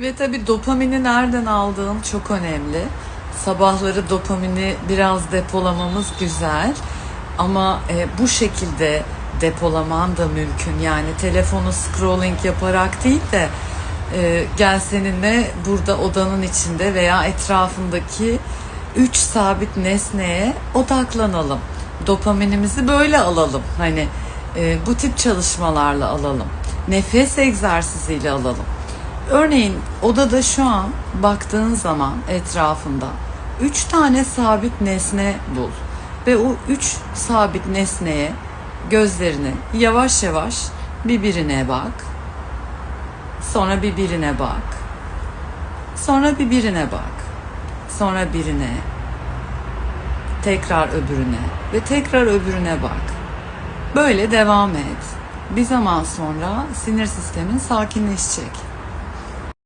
Ve tabii dopamini nereden aldığın çok önemli. Sabahları dopamini biraz depolamamız güzel. Ama e, bu şekilde depolaman da mümkün. Yani telefonu scrolling yaparak değil de e, gel seninle burada odanın içinde veya etrafındaki üç sabit nesneye odaklanalım. Dopaminimizi böyle alalım. Hani e, bu tip çalışmalarla alalım. Nefes egzersiziyle alalım. Örneğin odada şu an baktığın zaman etrafında üç tane sabit nesne bul ve o üç sabit nesneye gözlerini yavaş yavaş birbirine bak. Sonra birbirine bak. Sonra birbirine bak. Sonra birine. Tekrar öbürüne ve tekrar öbürüne bak. Böyle devam et. Bir zaman sonra sinir sistemin sakinleşecek.